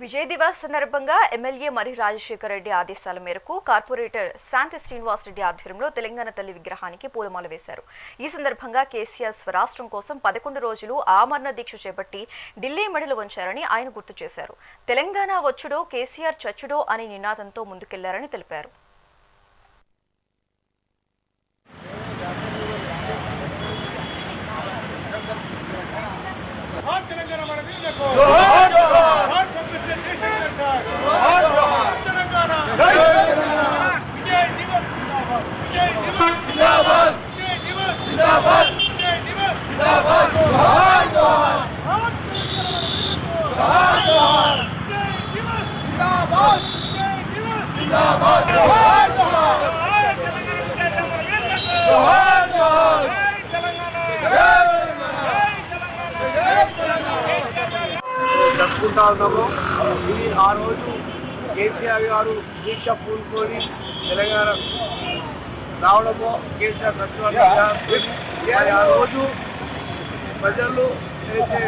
విజయ్ దివాస్ సందర్భంగా ఎమ్మెల్యే మరి రాజశేఖర రెడ్డి ఆదేశాల మేరకు కార్పొరేటర్ శాంతి శ్రీనివాస్ రెడ్డి ఆధ్వర్యంలో తెలంగాణ తల్లి విగ్రహానికి పూలమాల వేశారు. ఈ సందర్భంగా కేసీఆర్ స్వరాష్ట్రం కోసం పదకొండు రోజులు ఆమరణ దీక్ష చేపట్టి ఢిల్లీ మెడలు వంచారని ఆయన గుర్తు చేశారు. తెలంగాణ వచ్చుడో కేసీఆర్ చచ్చుడో అనే నినాదంతో ముందుకెళ్ళారని తెలిపారు జోహార్ తెలంగాణ మన వీరులకు జోహార్ జోహార్ కాంగ్రెస్ దేశం సార్ జోహార్ జోహార్ తెలంగాణ జై తెలంగాణ విజయ్ దివస్ విజయ్ దివస్ జిందాబాద్ విజయ్ దివస్ జిందాబాద్ విజయ్ దివస్ జిందాబాద్ జోహార్ జోహార్ జోహార్ జోహార్ విజయ్ దివస్ జిందాబాద్ విజయ్ దివస్ జిందాబాద్ జోహార్ జోహార్ జోహార్ జోహార్ తెలంగాణ జై జరుపుకుంటా ఉన్నాము ఇది ఆ రోజు కేసీఆర్ గారు దీక్ష పూనుకొని తెలంగాణ రావడము కేసీఆర్ సచివాలయం ఆ రోజు ప్రజలు అయితే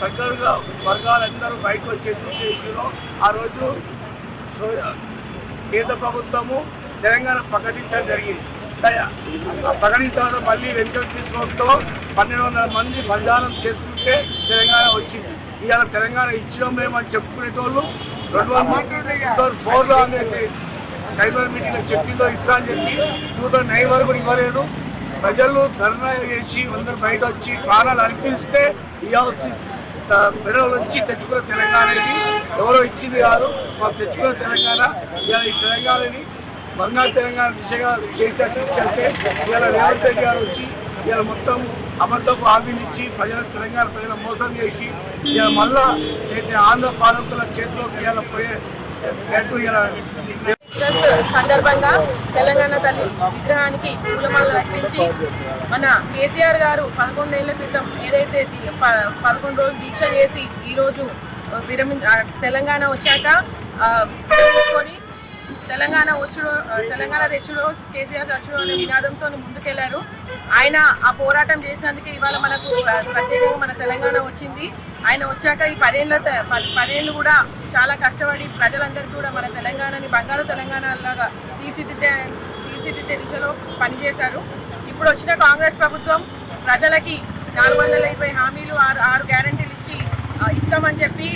సర్కారుగా వర్గాలందరూ బయటకు వచ్చే విషయంలో ఆ రోజు కేంద్ర ప్రభుత్వము తెలంగాణ ప్రకటించడం జరిగింది. ఆ ప్రకటించిన తర్వాత మళ్ళీ వెనుకలు తీసుకోవడంతో పన్నెండు వందల మంది బలిదానం చేసుకుంటే తెలంగాణ వచ్చింది. ఇవాళ తెలంగాణ ఇచ్చినాం మేమని అని చెప్పుకునేటోళ్ళు రెండు వందల ఫోర్లో అనేది కైబర్ మీటింగ్లో చెప్పిందో ఇస్తా అని చెప్పి టూ థౌసండ్ నైన్ వరకు ఇవ్వలేదు. ప్రజలు ధర్నా చేసి అందరు బయట వచ్చి ప్రాణాలు అర్పిస్తే ఇవ్వాల్సి మెడల నుంచి తెచ్చుకున్న తెలంగాణ ఇది. ఎవరో ఇచ్చింది కాదు. మాకు తెచ్చుకున్న తెలంగాణ ఇలా ఈ తెలంగాణని బంగారు తెలంగాణ దిశగా కేసీఆర్ తీసుకెళ్తే ఇలా రేవంత్ రెడ్డి గారు వచ్చి ఇలా మొత్తం అబద్ధపు హామీలు ప్రజల తెలంగాణ ప్రజలు మోసం చేసి ఇలా మళ్ళా అయితే ఆంధ్ర పాలకుల చేతిలో ఇవాళ పోయే పెట్టు ఇవాళ సందర్భంగా తెలంగాణ తల్లి విగ్రహానికి పూలమాలలు అర్పించి మన కేసీఆర్ గారు పదకొండేళ్ళ క్రితం ఏదైతే ప- పదకొండు రోజులు దీక్ష చేసి ఈరోజు విరమి తెలంగాణ వచ్చాక ఆ, తెలంగాణ వచ్చుడు తెలంగాణ తెచ్చుడు కేసీఆర్ చచ్చుడు అనే నినాదంతో ముందుకెళ్ళారు. ఆయన ఆ పోరాటం చేసినందుకే ఇవాళ మనకు ప్రత్యేకంగా మన తెలంగాణ వచ్చింది. ఆయన వచ్చాక ఈ పదేళ్ళ పదేళ్ళు కూడా చాలా కష్టపడి ప్రజలందరికీ కూడా మన తెలంగాణని బంగారు తెలంగాణ లాగా తీర్చిదిద్దే తీర్చిదిద్దే దిశలో పనిచేశారు. ఇప్పుడు వచ్చిన కాంగ్రెస్ ప్రభుత్వం ప్రజలకి నాలుగు వందల యాభై హామీలు ఆరు ఆరు గ్యారంటీ ఇస్తామని చెప్పి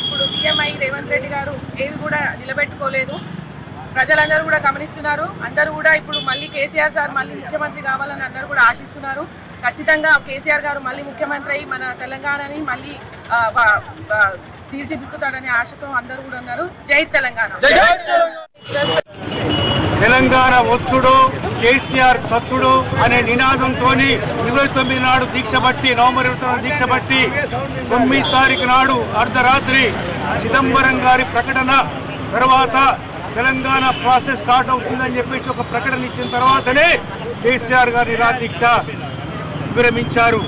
ఇప్పుడు సీఎం అయి రేవంత్ రెడ్డి గారు ఏవి కూడా నిలబెట్టుకోలేదు. ప్రజలందరూ కూడా గమనిస్తున్నారు. అందరూ కూడా ఇప్పుడు మళ్ళీ కేసీఆర్ సార్ మళ్ళీ ముఖ్యమంత్రి కావాలని అందరూ కూడా ఆశిస్తున్నారు. ఖచ్చితంగా కేసీఆర్ గారు మళ్ళీ ముఖ్యమంత్రి అయి మన తెలంగాణని మళ్ళీ తీర్చిదిద్దుతాడనే ఆశతో అందరూ కూడా ఉన్నారు. జై తెలంగాణ. తెలంగాణ. వచ్చుడు కేసీఆర్ చచ్చుడు అనే నినాదంతో ఇరవై తొమ్మిది నాడు దీక్ష బట్టి నవంబర్ ఇరవై తొమ్మిది దీక్ష బట్టి తొమ్మిది తారీఖు నాడు అర్ధరాత్రి చిదంబరం గారి ప్రకటన తర్వాత తెలంగాణ ప్రాసెస్ స్టార్ట్ అవుతుందని చెప్పేసి ఒక ప్రకటన ఇచ్చిన తర్వాతనే కేసీఆర్ గారి నిరాదీక్ష విరమించారు.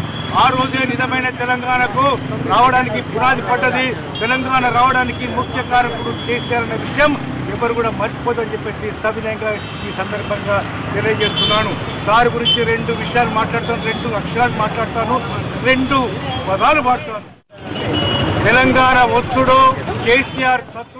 ఆ రోజే నిజమైన తెలంగాణకు రావడానికి పునాది పడ్డది. తెలంగాణ రావడానికి ముఖ్య కారకుడు కేసీఆర్ అనే విషయం ఎవరు కూడా మర్చిపోదని చెప్పేసి సవినయంగా ఈ సందర్భంగా తెలియజేస్తున్నాను. సార్ గురించి రెండు విషయాలు మాట్లాడతాను రెండు అక్షరాలు మాట్లాడతాను రెండు పదాలు మాట్లాడతాను. తెలంగాణ వచ్చుడు కేసీఆర్ చచ్చు